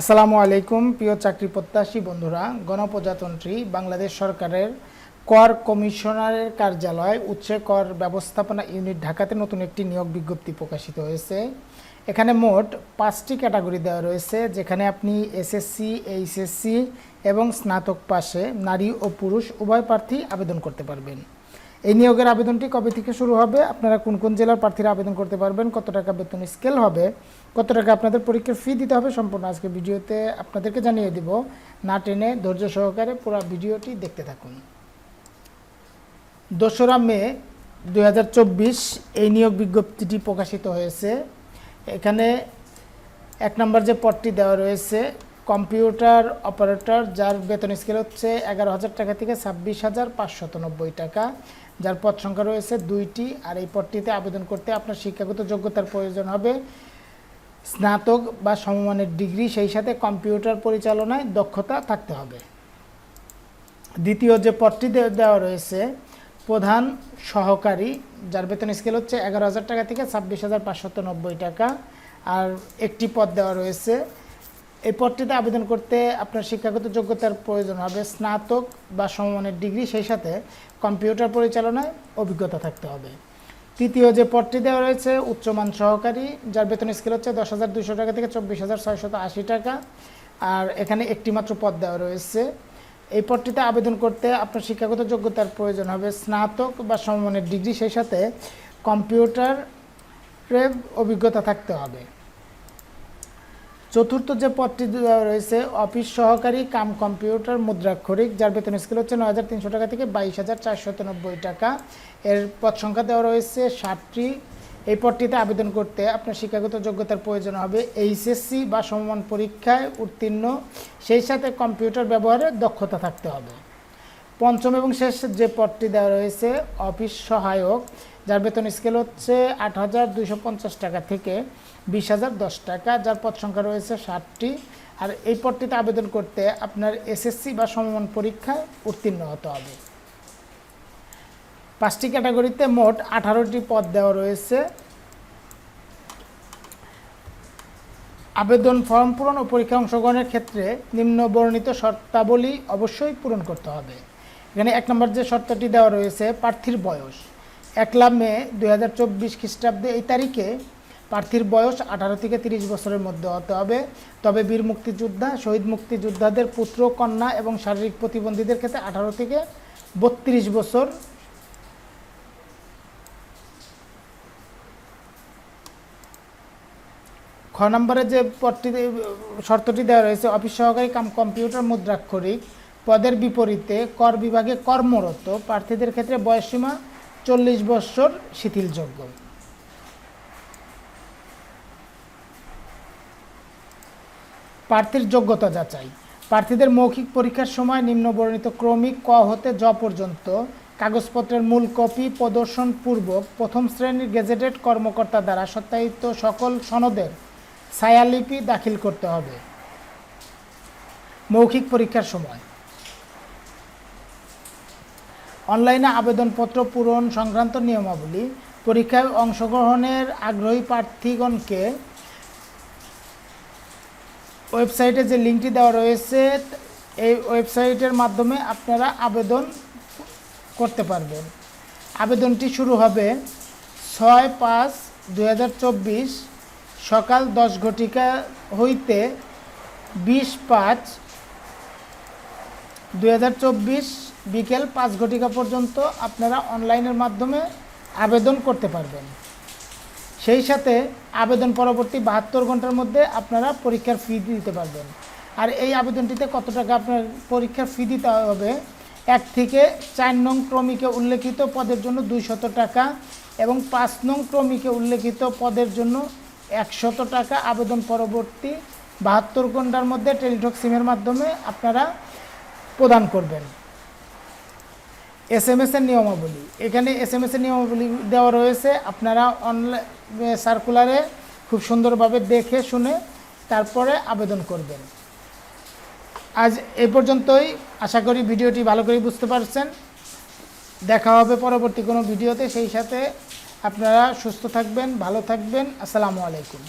আসসালামু আলাইকুম, প্রিয় চাকরি প্রত্যাশী বন্ধুরা, গণপ্রজাতন্ত্রী বাংলাদেশ সরকারের কর কমিশনারের কার্যালয় উচ্চ কর ব্যবস্থাপনা ইউনিট ঢাকাতে নতুন একটি নিয়োগ বিজ্ঞপ্তি প্রকাশিত হয়েছে। এখানে মোট পাঁচটি ক্যাটাগরি দেওয়া রয়েছে, যেখানে আপনি এসএসসি, এইচএসসি এবং স্নাতক পাশে নারী ও পুরুষ উভয় প্রার্থী আবেদন করতে পারবেন। এই নিয়োগের আবেদনটি কবে থেকে শুরু হবে? আপনারা কোন কোন জেলার প্রার্থীরা আবেদন করতে পারবেন? কত টাকা বেতন স্কেল হবে? কত টাকা আপনাদের পরীক্ষার ফি দিতে হবে? সম্পূর্ণ আজকে ভিডিওতে আপনাদেরকে জানিয়ে দিব। না টেনে ধৈর্য সহকারে পুরো ভিডিওটি দেখতে থাকুন। দোসরা মে দু হাজার চব্বিশ এই নিয়োগ বিজ্ঞপ্তিটি প্রকাশিত হয়েছে। এখানে এক নম্বর যে পদটি দেওয়া রয়েছে, কম্পিউটার অপারেটর, যার বেতন স্কেল হচ্ছে এগারো হাজার টাকা থেকে ছাব্বিশ হাজার পাঁচশত নব্বই টাকা। যার পদ সংখ্যা রয়েছে দুইটি, আর এই পদটিতে আবেদন করতে আপনার শিক্ষাগত যোগ্যতার প্রয়োজন হবে স্নাতক বা সমমানের ডিগ্রি, সেই সাথে কম্পিউটার পরিচালনায় দক্ষতা থাকতে হবে। দ্বিতীয় যে পদটি দেওয়া রয়েছে, প্রধান সহকারী, যার বেতন স্কেল হচ্ছে এগারো হাজার টাকা থেকে ছাব্বিশ হাজার পাঁচশত নব্বই টাকা, আর একটি পদ দেওয়া রয়েছে এই পদটিতে আবেদন করতে আপনার শিক্ষাগত যোগ্যতার প্রয়োজন হবে স্নাতক বা সমমানের ডিগ্রি, সেই সাথে কম্পিউটার পরিচালনায় অভিজ্ঞতা থাকতে হবে। তৃতীয় যে পদটি দেওয়া রয়েছে, উচ্চমান সহকারী, যার বেতন স্কেল হচ্ছে দশ হাজার দুশো টাকা থেকে চব্বিশ হাজার ছয়শত আশি টাকা। আর এখানে একটি মাত্র পদ দেওয়া রয়েছে। এই পদটিতে আবেদন করতে আপনার শিক্ষাগত যোগ্যতার প্রয়োজন হবে স্নাতক বা সমমানের ডিগ্রি, সেই সাথে কম্পিউটারের অভিজ্ঞতা থাকতে হবে। চতুর্থ যে পদটি দেওয়া রয়েছে, অফিস সহকারী কাম কম্পিউটার মুদ্রাক্ষরিক, যার বেতন স্কেল হচ্ছে নয় হাজার তিনশো টাকা থেকে বাইশ হাজার চারশো নব্বই টাকা। এর পদ সংখ্যা দেওয়া রয়েছে ষাটটি। এই পদটিতে আবেদন করতে আপনার শিক্ষাগত যোগ্যতার প্রয়োজন হবে এইচএসসি বা সমমান পরীক্ষায় উত্তীর্ণ। সেই সাথে কম্পিউটার ব্যবহারে দক্ষতা থাকতে হবে। পঞ্চম এবং শেষ যে পদটি দেওয়া রয়েছে, অফিস সহায়ক, যার বেতন স্কেল হচ্ছে আট হাজার দুইশো পঞ্চাশ টাকা থেকে বিশ হাজার দশ টাকা, যার পদ সংখ্যা রয়েছে ষাটটি। আর এই পদটিতে আবেদন করতে আপনার এসএসসি বা সমমান পরীক্ষায় উত্তীর্ণ হতে হবে। পাঁচটি ক্যাটাগরিতে মোট আঠারোটি পদ দেওয়া রয়েছে। আবেদন ফর্ম পূরণ ও পরীক্ষা অংশগ্রহণের ক্ষেত্রে নিম্ন বর্ণিত শর্তাবলী অবশ্যই পূরণ করতে হবে। এখানে এক নম্বর যে শর্তটি দেওয়া রয়েছে, প্রার্থীর বয়স। একলা মে দুই হাজার চব্বিশ খ্রিস্টাব্দে এই তারিখে প্রার্থীর বয়স আঠারো থেকে তিরিশ বছরের মধ্যে হতে হবে। তবে বীর মুক্তিযোদ্ধা, শহীদ মুক্তিযোদ্ধাদের পুত্র, কন্যা এবং শারীরিক প্রতিবন্ধীদের ক্ষেত্রে আঠারো থেকে বত্রিশ বছর। খ নম্বরে যে পদটি, শর্তটি দেওয়া রয়েছে, অফিস সহকারী কাম কম্পিউটার মুদ্রাক্ষরিক। পদের বিপরীতে কর বিভাগে কর্মরত প্রার্থীদের ক্ষেত্রে বয়সসীমা চল্লিশ বৎসর শিথিলযোগ্য। প্রার্থীর যোগ্যতা যাচাই। প্রার্থীদের মৌখিক পরীক্ষার সময় নিম্নবর্ণিত ক্রমিক ক হতে জ পর্যন্ত কাগজপত্রের মূল কপি প্রদর্শন পূর্বক প্রথম শ্রেণির গেজেটেড কর্মকর্তা দ্বারা সত্যায়িত সকল সনদের ছায়ালিপি দাখিল করতে হবে। মৌখিক পরীক্ষার সময় অনলাইনে আবেদনপত্র পূরণ সংক্রান্ত নিয়মাবলী, পরীক্ষায় অংশগ্রহণের আগ্রহী প্রার্থীগণকে ওয়েবসাইটে যে লিঙ্কটি দেওয়া রয়েছে, এই ওয়েবসাইটের মাধ্যমে আপনারা আবেদন করতে পারবেন। আবেদনটি শুরু হবে ছয় পাঁচ দুই সকাল দশ ঘটিকা হইতে বিশ পাঁচ দুই বিকেল পাঁচ ঘটিকা পর্যন্ত আপনারা অনলাইনের মাধ্যমে আবেদন করতে পারবেন। সেই সাথে আবেদন পরবর্তী বাহাত্তর ঘণ্টার মধ্যে আপনারা পরীক্ষার ফি দিতে পারবেন। আর এই আবেদনটিতে কত টাকা আপনার পরীক্ষার ফি দিতে হবে, এক থেকে চার নং ক্রমিকে উল্লেখিত পদের জন্য দুইশত টাকা এবং পাঁচ নং ক্রমিকে উল্লেখিত পদের জন্য একশত টাকা আবেদন পরবর্তী বাহাত্তর ঘণ্টার মধ্যে টেলিটক সিমের মাধ্যমে আপনারা প্রদান করবেন। এস এম এস এর নিয়মাবলী। এখানে এস এম এস এর নিয়মাবলী দেওয়া রয়েছে। আপনারা অনলাইন সার্কুলারে খুব সুন্দরভাবে দেখে শুনে তারপরে আবেদন করবেন। আজ এ পর্যন্তই। আশা করি ভিডিওটি ভালো করে বুঝতে পারছেন। দেখা হবে পরবর্তী কোনো ভিডিওতে। সেই সাথে আপনারা সুস্থ থাকবেন, ভালো থাকবেন। আসসালামু আলাইকুম।